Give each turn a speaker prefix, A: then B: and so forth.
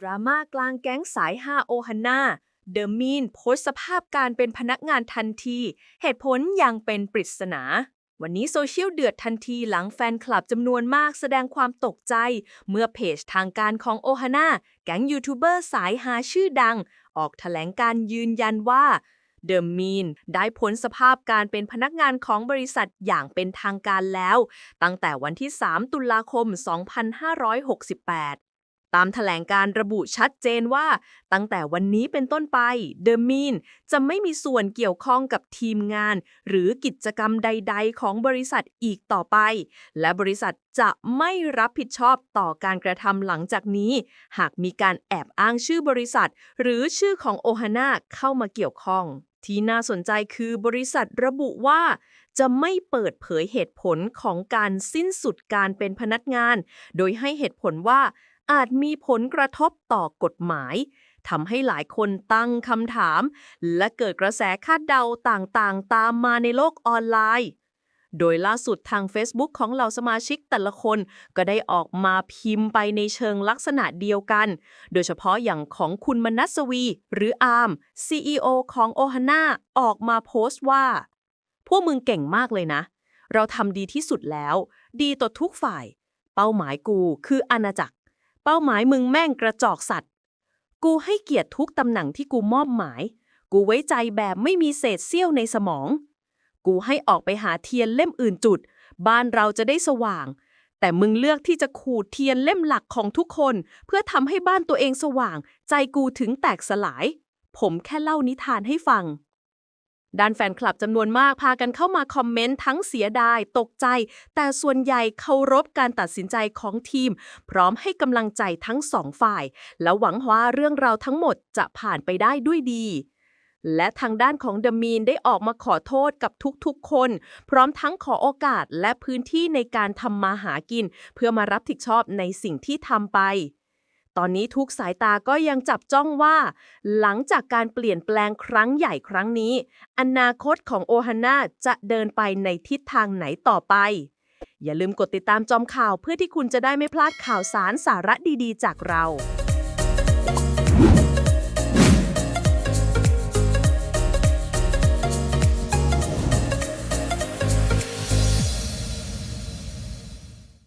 A: ดราม่ากลางแก๊งสายฮาโอฮันนาเดอมีนโพสสภาพการเป็นพนักงานทันที เหตุผลยังเป็นปริศนา วันนี้โซเชียลเดือดทันทีหลังแฟนคลับจำนวนมากแสดงความตกใจ เมื่อเพจทางการของโอฮาน่าแก๊งยูทูบเบอร์สายฮาชื่อดัง ออกแถลงการยืนยันว่าเดอะมีนได้พ้นสภาพการเป็นพนักงานของบริษัทอย่างเป็นทางการแล้ว ตั้งแต่วันที่ 3 ตุลาคม 2568 ตามแถลงการระบุชัดเจนว่า ตั้งแต่วันนี้เป็นต้นไปเดอะมีนจะไม่มีส่วนเกี่ยวข้องกับทีมงาน หรือกิจกรรมใด ๆ ของบริษัทอีกต่อไป และบริษัทจะไม่รับผิดชอบต่อการกระทำหลังจากนี้ หากมีการแอบอ้างชื่อบริษัท หรือชื่อของโอฮาน่าเข้ามาเกี่ยวข้อง ที่น่าสนใจคือบริษัทระบุว่าจะไม่เปิดเผยเหตุผลของการสิ้นสุดการเป็นพนักงาน โดยให้เหตุผลว่า อาจมีผลกระทบต่อกฎหมายทำให้หลายคนตั้งคำถาม และเกิดกระแสคาดเดาต่างๆ ตามมาในโลกออนไลน์ โดยล่าสุดทาง Facebook ของเหล่าสมาชิกแต่ละคนก็ได้ออกมาพิมพ์ไปในเชิงลักษณะเดียวกัน โดยเฉพาะอย่างของคุณมนัสวี หรืออาร์ม CEO ของโอฮาน่าออกมาโพสต์ว่า พวกมึงเก่งมากเลยนะ เราทำดีที่สุดแล้ว ดีต่อทุกฝ่าย เป้าหมายกูคืออาณาจักร เป้าหมายมึงแม่งกระจอกสัตว์ กูให้เกียรติทุกตำแหน่งที่กูมอบหมาย กูไว้ใจแบบไม่มีเศษเสี้ยวในสมอง กูให้ออกไปหาเทียนเล่มอื่นจุด บ้านเราจะได้สว่าง แต่มึงเลือกที่จะขูดเทียนเล่มหลักของทุกคน เพื่อทำให้บ้านตัวเองสว่าง ใจกูถึงแตกสลาย ผมแค่เล่านิทานให้ฟัง ด้านแฟนคลับจำนวนมากพากันเข้ามาคอมเมนต์ทั้งเสียดาย ตกใจ แต่ส่วนใหญ่เคารพการตัดสินใจของทีม พร้อมให้กำลังใจทั้งสองฝ่าย และหวังว่าเรื่องราวทั้งหมดจะผ่านไปได้ด้วยดี และทางด้านของเดมีนได้ออกมาขอโทษกับทุกๆคน พร้อมทั้งขอโอกาสและพื้นที่ในการทำมาหากิน เพื่อมารับผิดชอบในสิ่งที่ทำไป ตอนนี้ทุกสายตาก็ยังจับจ้องว่า หลังจากการเปลี่ยนแปลงครั้งใหญ่ครั้งนี้ อนาคตของโอฮาน่าจะเดินไปในทิศทางไหนต่อไป อย่าลืมกดติดตามจอมข่าวเพื่อที่คุณจะได้ไม่พลาดข่าวสารสาระดีๆ จากเรา